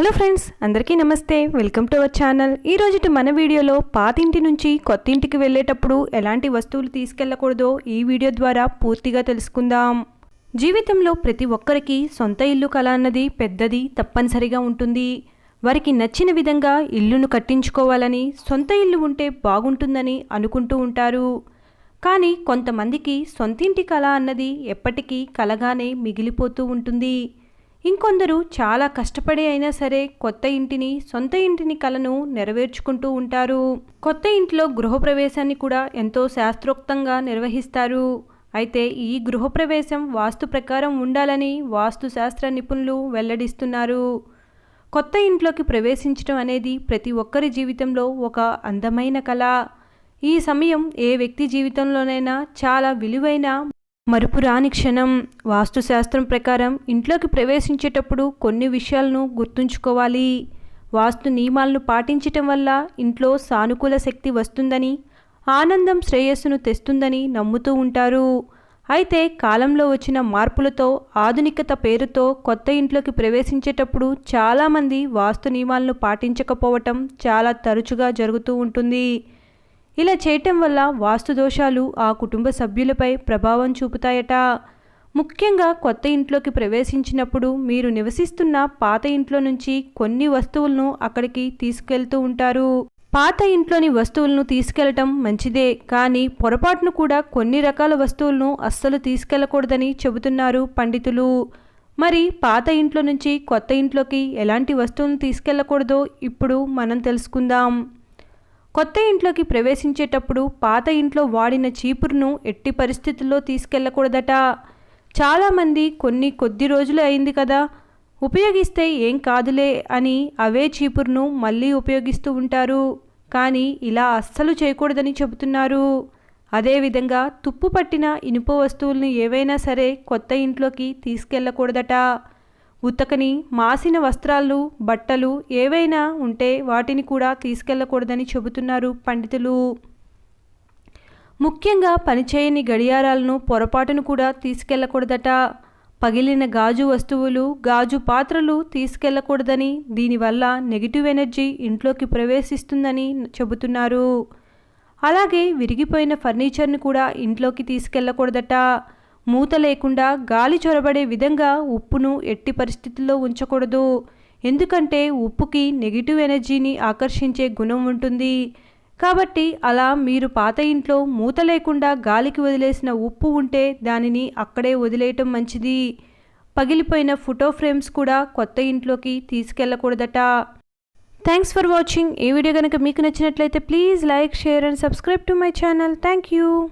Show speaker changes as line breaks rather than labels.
Hello friends అందరికీ నమస్తే. Welcome to our channel. ఈ మన వీడియోలో పాతింటి నుంచి కొత్త ఇంటికి వెళ్ళేటప్పుడు ఎలాంటి వస్తువులు తీసుకెళ్ళకూడదో ఈ వీడియో ద్వారా పూర్తిగా తెలుసుకుందాం. జీవితంలో ప్రతి ఒక్కరికి సొంత ఇల్లు కల అన్నది పెద్దది తప్పనిసరిగా ఉంటుంది. వారికి నచ్చిన విధంగా ఇల్లును కట్టించుకోవాలని సొంత ఇల్లు ఉంటే బాగుంటుందని అనుకుంటూ ఉంటారు. కానీ కొంతమందికి సొంతింటి కళ అన్నది ఎప్పటికీ కలగానే మిగిలిపోతూ ఉంటుంది. ఇంకొందరు చాలా కష్టపడి అయినా సరే కొత్త ఇంటిని సొంత ఇంటిని కలను నెరవేర్చుకుంటూ ఉంటారు. కొత్త ఇంట్లో గృహప్రవేశాన్ని కూడా ఎంతో శాస్త్రోక్తంగా నిర్వహిస్తారు. అయితే ఈ గృహప్రవేశం వాస్తు ప్రకారం ఉండాలని వాస్తు శాస్త్ర నిపుణులు వెల్లడిస్తున్నారు. కొత్త ఇంట్లోకి ప్రవేశించడం అనేది ప్రతి ఒక్కరి జీవితంలో ఒక అందమైన కళ. ఈ సమయం ఏ వ్యక్తి జీవితంలోనైనా చాలా విలువైన మరుపురాని క్షణం వాస్తుశాస్త్రం ప్రకారం ఇంట్లోకి ప్రవేశించేటప్పుడు కొన్ని విషయాలను గుర్తుంచుకోవాలి. వాస్తు నియమాలను పాటించటం వల్ల ఇంట్లో సానుకూల శక్తి వస్తుందని ఆనందం శ్రేయస్సును తెస్తుందని నమ్ముతూ ఉంటారు. అయితే కాలంలో వచ్చిన మార్పులతో ఆధునికత పేరుతో కొత్త ఇంట్లోకి ప్రవేశించేటప్పుడు చాలామంది వాస్తు నియమాలను పాటించకపోవటం చాలా తరచుగా జరుగుతూ ఉంటుంది. ఇలా చేయటం వల్ల వాస్తు దోషాలు ఆ కుటుంబ సభ్యులపై ప్రభావం చూపుతాయట. ముఖ్యంగా కొత్త ఇంట్లోకి ప్రవేశించినప్పుడు మీరు నివసిస్తున్న పాత ఇంట్లో నుంచి కొన్ని వస్తువులను అక్కడికి తీసుకెళ్తూ ఉంటారు. పాత ఇంట్లోని వస్తువులను తీసుకెళ్ళటం మంచిదే కానీ పొరపాటును కూడా కొన్ని రకాల వస్తువులను అస్సలు తీసుకెళ్ళకూడదని చెబుతున్నారు పండితులు. మరి పాత ఇంట్లో నుంచి కొత్త ఇంట్లోకి ఎలాంటి వస్తువులను తీసుకెళ్ళకూడదో ఇప్పుడు మనం తెలుసుకుందాం. కొత్త ఇంట్లోకి ప్రవేశించేటప్పుడు పాత ఇంట్లో వాడిన చీపురును ఎట్టి పరిస్థితుల్లో తీసుకెళ్ళకూడదట చాలామంది కొన్ని కొద్ది రోజులు అయింది కదా ఉపయోగిస్తే ఏం కాదులే అని అవే చీపురును మళ్ళీ ఉపయోగిస్తూ ఉంటారు. కానీ ఇలా అస్సలు చేయకూడదని చెబుతున్నారు. అదేవిధంగా తుప్పు పట్టిన ఇనుప వస్తువులను ఏవైనా సరే కొత్త ఇంట్లోకి తీసుకెళ్ళకూడదట ఉతకని మాసిన వస్త్రాలు బట్టలు ఏవైనా ఉంటే వాటిని కూడా తీసుకెళ్ళకూడదని చెబుతున్నారు పండితులు. ముఖ్యంగా పనిచేయని గడియారాలను పొరపాటును కూడా తీసుకెళ్ళకూడదట పగిలిన గాజు వస్తువులు గాజు పాత్రలు తీసుకెళ్ళకూడదని దీనివల్ల నెగిటివ్ ఎనర్జీ ఇంట్లోకి ప్రవేశిస్తుందని చెబుతున్నారు. అలాగే విరిగిపోయిన ఫర్నిచర్ను కూడా ఇంట్లోకి తీసుకెళ్ళకూడదట మూత లేకుండా గాలి చొరబడే విధంగా ఉప్పును ఎట్టి పరిస్థితుల్లో ఉంచకూడదు. ఎందుకంటే ఉప్పుకి నెగిటివ్ ఎనర్జీని ఆకర్షించే గుణం ఉంటుంది. కాబట్టి అలా మీరు పాత ఇంట్లో మూత లేకుండా గాలికి వదిలేసిన ఉప్పు ఉంటే దానిని అక్కడే వదిలేయటం మంచిది. పగిలిపోయిన ఫోటో ఫ్రేమ్స్ కూడా కొత్త ఇంట్లోకి తీసుకెళ్ళకూడదట. Thanks for watching. ఈ వీడియో కనుక మీకు నచ్చినట్లయితే please like share and subscribe to my channel. Thank you.